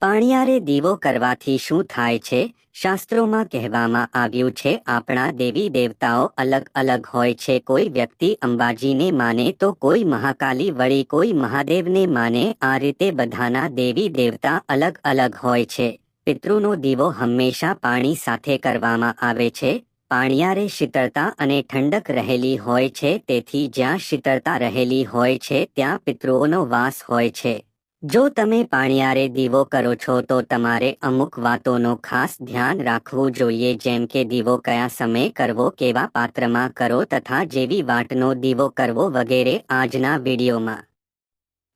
પાણિયારે દીવો કરવાથી શું થાય છે? શાસ્ત્રોમાં કહેવામાં આવ્યું છે, આપણા દેવી દેવતાઓ અલગ અલગ હોય છે. કોઈ વ્યક્તિ અંબાજીને માને તો કોઈ મહાકાલી વળી કોઈ મહાદેવને માને. આ રીતે બધાના દેવી દેવતા અલગ અલગ હોય છે. પિતૃનો દીવો હંમેશા પાણી સાથે કરવામાં આવે છે. પાણિયારે શીતળતા અને ઠંડક રહેલી હોય છે. તેથી જ્યાં શીતળતા રહેલી હોય છે, ત્યાં પિતૃઓનો વાસ હોય છે. જો તમે પાણિયારે દીવો કરો છો તો તમારે અમુક વાતોનો ખાસ ધ્યાન રાખવું જોઈએ, જેમ કે દીવો કયા સમયે કરવો, કેવા પાત્રમાં કરો તથા જેવી વાટનો દીવો કરવો વગેરે આજના વિડીયોમાં.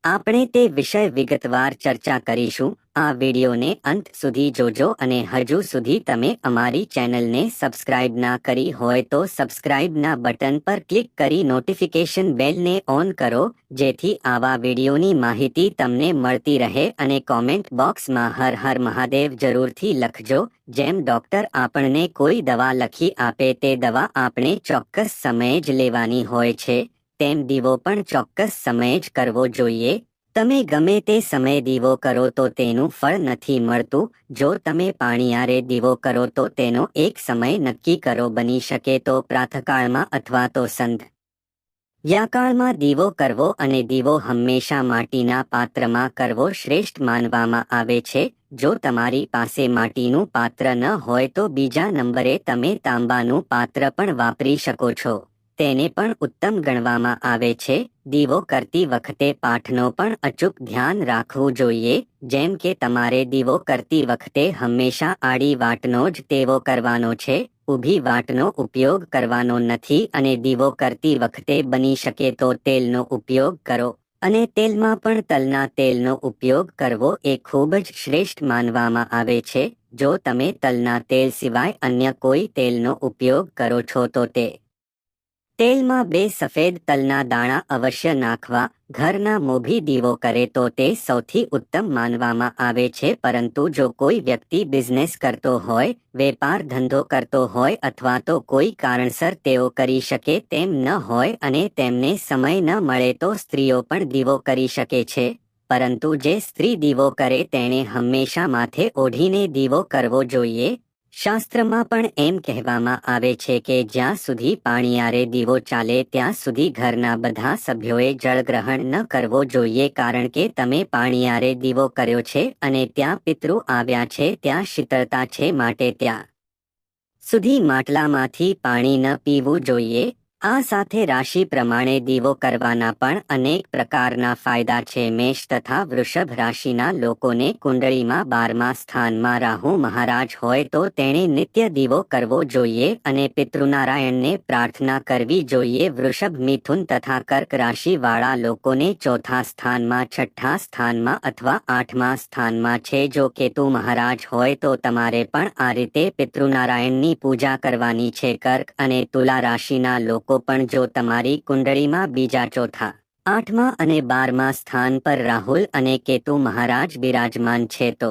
આપણે તે વિષય વિગતવાર ચર્ચા કરીશું. આ વિડીયોને અંત સુધી જોજો અને હજુ સુધી તમે અમારી ચેનલને સબસ્ક્રાઇબ ના કરી હોય તો સબસ્ક્રાઇબના બટન પર ક્લિક કરી નોટિફિકેશન બેલને ઓન કરો, જેથી આવા વિડીયોની માહિતી તમને મળતી રહે અને કોમેન્ટ બોક્સમાં હર હર મહાદેવ જરૂરથી લખજો. જેમ ડોક્ટર આપણને કોઈ દવા લખી આપે તે દવા આપણે ચોક્કસ સમયે જ લેવાની હોય છે. તેમ દીવો પણ ચોક્કસ સમયે જ કરવો જોઈએ. તમે ગમે તે સમયે દીવો કરો તો તેનું ફળ નથી મળતું. જો તમે પાણીયારે દીવો કરો તો તેનો એક સમય નક્કી કરો બની શકે તો પ્રાતકાળમાં અથવા તો સંધ. યાકાળમાં દીવો કરવો અને દીવો હંમેશા માટીના પાત્રમાં કરવો શ્રેષ્ઠ માનવામાં આવે છે. જો તમારી પાસે માટીનું પાત્ર ન હોય તો બીજા નંબરે તમે તાંબાનું પાત્ર પણ વાપરી શકો છો. તેને પણ ઉત્તમ ગણવામાં આવે છે. દીવો કરતી વખતે પાઠનો પણ અચૂક ધ્યાન રાખવું જોઈએ. જેમ કે તમારે દીવો કરતી વખતે હંમેશા આડી વાટનો જ તેવો કરવાનો છે. ઊભી વાટનો ઉપયોગ કરવાનો નથી અને દીવો કરતી વખતે બની શકે તો તેલનો ઉપયોગ કરો. અને તેલમાં પણ તલના તેલનો ઉપયોગ કરવો એ ખૂબ જ શ્રેષ્ઠ માનવામાં આવે છે. જો તમે તલના તેલ સિવાય અન્ય કોઈ તેલનો ઉપયોગ કરો છો તો તે તેલમાં બે સફેદ તલના દાણા અવશ્ય નાખવા, ઘરના મોભી દીવો કરે તો તે સૌથી ઉત્તમ માનવામાં આવે છે. પરંતુ જો કોઈ વ્યક્તિ બિઝનેસ કરતો હોય, વેપાર ધંધો કરતો હોય અથવા તો કોઈ કારણસર તેઓ કરી શકે તેમ ન હોય અને તેમને સમય ન મળે તો સ્ત્રીઓ પણ દીવો કરી શકે છે. પરંતુ જે સ્ત્રી દીવો કરે તેણે હંમેશા માથે ઓઢીને દીવો કરવો જોઈએ. શાસ્ત્રમાં પણ એમ કહેવામાં આવે છે કે જ્યાં સુધી પાણીયારે દીવો ચાલે ત્યાં સુધી ઘરના બધા સભ્યોએ જળગ્રહણ ન કરવો જોઈએ કારણ કે તમે પાણીયારે દીવો કર્યો છે અને ત્યાં પિતૃ આવ્યા છે, ત્યાં શીતળતા છે માટે ત્યાં સુધી માટલામાંથી પાણી ન પીવું જોઈએ. આ સાથે રાશિ પ્રમાણે દીવો કરવાના પણ અનેક પ્રકારના ફાયદા છે. મેષ તથા વૃષભ રાશિના લોકોને કુંડળીમાં બારમા સ્થાનમાં રાહુ મહારાજ હોય તો તેણે નિત્ય દીવો કરવો જોઈએ અને પિતૃનારાયણને પ્રાર્થના કરવી જોઈએ. વૃષભ, મિથુન તથા કર્ક રાશિવાળા લોકોને ચોથા સ્થાનમાં, છઠ્ઠા સ્થાનમાં અથવા આઠમા સ્થાનમાં છે. જો કેતુ મહારાજ હોય તો તમારે પણ આ રીતે પિતૃનારાયણની પૂજા કરવાની છે. કર્ક અને તુલા રાશિના લોકો લોકો પણ જો તમારી કુંડળીમાં બીજા ચોથા, આઠમા અને બારમા સ્થાન પર રાહુલ અને કેતુ મહારાજ બિરાજમાન છે તો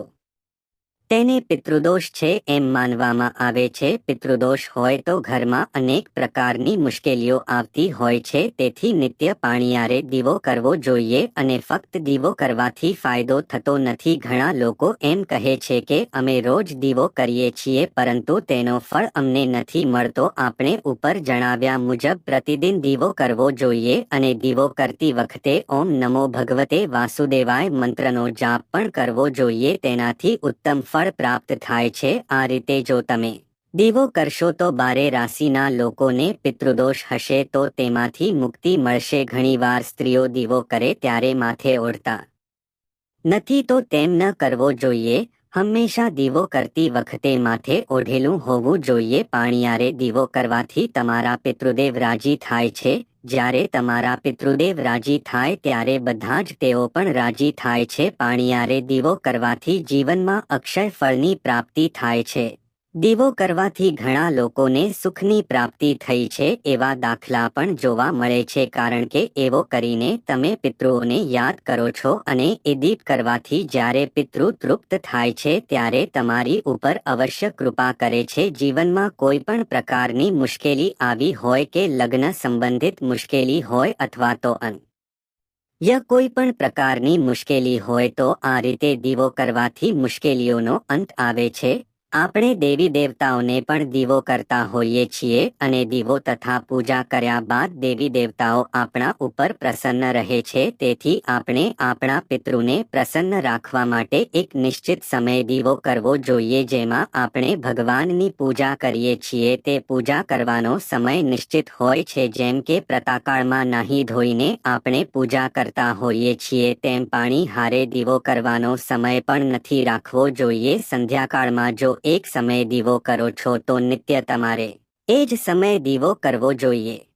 તેને પિતૃદોષ છે એમ માનવામાં આવે છે. પિતૃદોષ હોય તો ઘરમાં અનેક પ્રકારની મુશ્કેલીઓ આવતી હોય છે. તેથી નિત્ય પાણીયારે દીવો કરવો જોઈએ અને ફક્ત દીવો કરવાથી ફાયદો થતો નથી. ઘણા લોકો એમ કહે છે કે અમે રોજ દીવો કરીએ છીએ, પરંતુ તેનો ફળ અમને નથી મળતો. આપણે ઉપર જણાવ્યા મુજબ પ્રતિદિન દીવો કરવો જોઈએ અને દીવો કરતી વખતે ઓમ નમો ભગવતે વાસુદેવાય મંત્રનો જાપ પણ કરવો જોઈએ. તેનાથી ઉત્તમ ફળ ફળ પ્રાપ્ત થાય છે, આ રીતે જો તમે દીવો કરશો તો બારે રાશિના લોકોને પિતૃદોષ હશે તો તેમાંથી મુક્તિ મળશે. ઘણીવાર સ્ત્રીઓ દીવો કરે ત્યારે માથે ઓઢતા નથી તો તેમ ન કરવો જોઈએ. હંમેશા દીવો કરતી વખતે માથે ઓઢેલું હોવું જોઈએ. પાણીયારે દીવો કરવાથી તમારા પિતૃદેવ રાજી થાય છે. જ્યારે તમારા પિતૃદેવ રાજી થાય ત્યારે બધા જ તેઓ પણ રાજી થાય છે. પાણીયારે દીવો કરવાથી જીવનમાં અક્ષય ફળની પ્રાપ્તિ થાય છે. દીવો કરવાથી ઘણા લોકોને સુખની પ્રાપ્તિ થઈ છે એવા દાખલા પણ જોવા મળે છે કારણ કે એવો કરીને તમે પિતૃઓને યાદ કરો છો અને એ દીપ કરવાથી જ્યારે પિતૃ તૃપ્ત થાય છે ત્યારે તમારી ઉપર અવશ્ય કૃપા કરે છે. જીવનમાં કોઈ પણ પ્રકારની મુશ્કેલી આવી હોય કે લગ્ન સંબંધિત મુશ્કેલી હોય અથવા તો અન ય કોઈ પણ પ્રકારની મુશ્કેલી હોય તો આ રીતે દીવો કરવાથી મુશ્કેલીઓનો અંત આવે છે. આપણે દેવી દેવતાઓને પણ દીવો કરતા હોઈએ છીએ અને દીવો તથા પૂજા કર્યા બાદ દેવી દેવતાઓ આપણા ઉપર પ્રસન્ન રહે છે. તેથી આપણે આપણા પિતૃને પ્રસન્ન રાખવા માટે એક નિશ્ચિત સમય દીવો કરવો જોઈએ જેમાં આપણે ભગવાનની પૂજા કરીએ છીએ. તે પૂજા કરવાનો સમય નિશ્ચિત હોય છે જેમ કે પ્રતાકાળમાં નાહી ધોઈને આપણે પૂજા કરતા હોઈએ છીએ. તેમ પાણી હારે દીવો કરવાનો સમય પણ નથી રાખવો જોઈએ. સંધ્યાકાળમાં જો એક સમયે દીવો કરો છો તો નિત્ય તમારે. એ જ સમયે દીવો કરવો જોઈએ.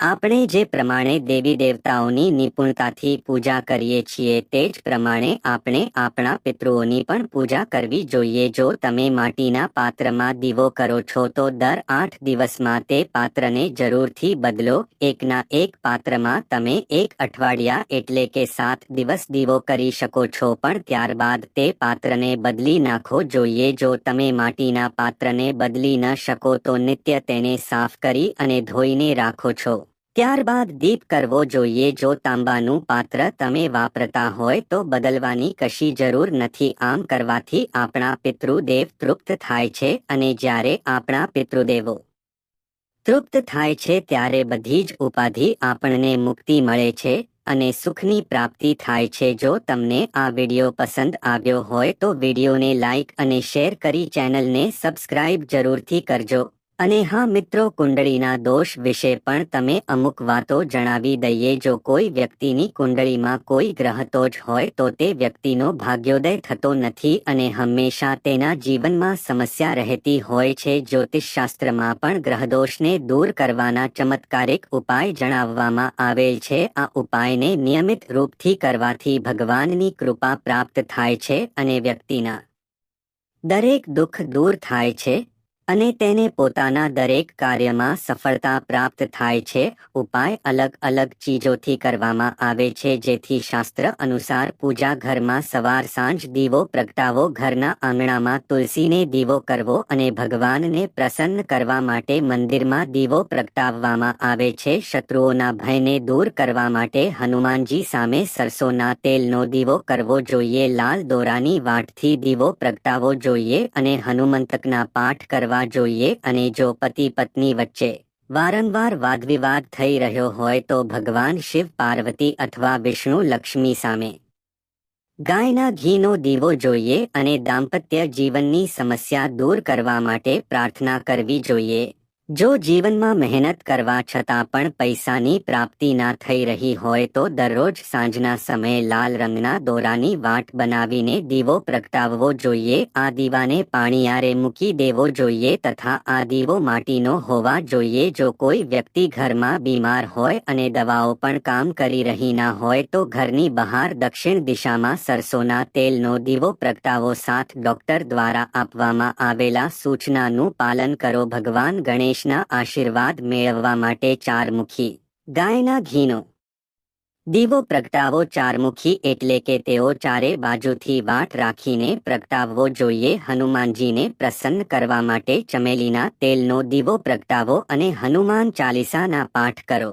આપણે જે પ્રમાણે દેવી દેવતાઓની નિપુણતાથી પૂજા કરીએ છીએ તે જ પ્રમાણે આપણે આપણા પિતૃઓની પણ પૂજા કરવી જોઈએ. જો તમે માટીના પાત્રમાં દીવો કરો છો, તો દર આઠ દિવસમાં તે પાત્રને જરૂરથી બદલો. એકના એક પાત્રમાં તમે એક અઠવાડિયા એટલે કે સાત દિવસ દીવો કરી શકો છો, પણ ત્યારબાદ તે પાત્રને બદલી નાખો જોઈએ. જો તમે માટીના પાત્રને બદલી ન શકો, તો નિત્ય તેને સાફ કરી અને ધોઈને રાખો છો. ત્યારબાદ દીપ કરવો જોઈએ. જો તાંબાનું પાત્ર તમે વાપરતા હોય તો બદલવાની કશી જરૂર નથી. આમ કરવાથી આપણા પિતૃદેવ તૃપ્ત થાય છે અને જ્યારે આપણા પિતૃદેવો તૃપ્ત થાય છે ત્યારે બધી જ ઉપાધિ આપણને મુક્તિ મળે છે અને સુખની પ્રાપ્તિ થાય છે. જો તમને આ વીડિયો પસંદ આવ્યો હોય તો વિડીયોને લાઇક અને શેર કરી ચેનલને સબસ્ક્રાઇબ જરૂરથી કરજો. અને હા મિત્રો, કુંડળીના દોષ વિશે પણ તમે અમુક વાતો જણાવી દઈએ. જો કોઈ વ્યક્તિની કુંડળીમાં કોઈ ગ્રહતો જ હોય તો તે વ્યક્તિનો ભાગ્યોદય થતો નથી અને હંમેશા તેના જીવનમાં સમસ્યા રહેતી હોય છે. જ્યોતિષશાસ્ત્રમાં પણ ગ્રહદોષને દૂર કરવાના ચમત્કારિક ઉપાય જણાવવામાં આવેલ છે. આ ઉપાયને નિયમિત રૂપથી કરવાથી ભગવાનની કૃપા પ્રાપ્ત થાય છે અને વ્યક્તિના દરેક દુઃખ દૂર થાય છે. અને તેને પોતાના દરેક કાર્યમાં સફળતા પ્રાપ્ત થાય છે, ઉપાય અલગ અલગ ચીજોથી કરવામાં આવે છે, જેથી શાસ્ત્ર અનુસાર પૂજા ઘરમાં સવાર સાંજ દીવો પ્રગટાવો, ઘરના આંગણામાં તુલસીને દીવો કરવો અને ભગવાનને પ્રસન્ન કરવા માટે મંદિરમાં દીવો પ્રગટાવવામાં આવે છે, શત્રુઓના ભયને દૂર કરવા માટે હનુમાનજી સામે સરસોના તેલનો દીવો કરવો જોઈએ, લાલ દોરાની વાટથી દીવો પ્રગટાવવો જોઈએ અને હનુમંતકના પાઠ કરવા કરવા જોઈએ અને જો પતિ પત્ની વચ્ચે વારંવાર વાદવિવાદ થઈ રહ્યો હોય તો ભગવાન શિવ પાર્વતી અથવા વિષ્ણુ લક્ષ્મી સામે ગાયના ઘીનો દીવો જોઈએ અને દાંપત્ય જીવનની સમસ્યા દૂર કરવા માટે પ્રાર્થના કરવી જોઈએ. જો જીવનમાં મહેનત કરવા છતાં પણ પૈસાની પ્રાપ્તિ ના થઈ રહી હોય તો દરરોજ સાંજના સમયે લાલ રંગના દોરાની વાટ બનાવીને દીવો પ્રગટાવવો જોઈએ. આ દીવાને પાણીયારે મૂકી દેવો જોઈએ તથા આ દીવો માટીનો હોવા જોઈએ. જો કોઈ વ્યક્તિ ઘરમાં બીમાર હોય અને દવાઓ પણ કામ કરી રહી ના હોય તો ઘરની બહાર દક્ષિણ દિશામાં સરસોના તેલનો દીવો પ્રગટાવો. સાથ ડોક્ટર દ્વારા આપવામાં આવેલા સૂચનાનું પાલન કરો. ભગવાન ગણેશ ગણેશના આશીર્વાદ મેળવવા માટે ચારમુખી, ગાયના ઘીનો. દીવો પ્રગટાવો ચારમુખી એટલે કે તેઓ ચારે બાજુથી વાટ રાખીને પ્રગટાવવો જોઈએ હનુમાનજીને પ્રસન્ન કરવા માટે ચમેલીના તેલનો દીવો પ્રગટાવો અને હનુમાન ચાલીસાના પાઠ કરો.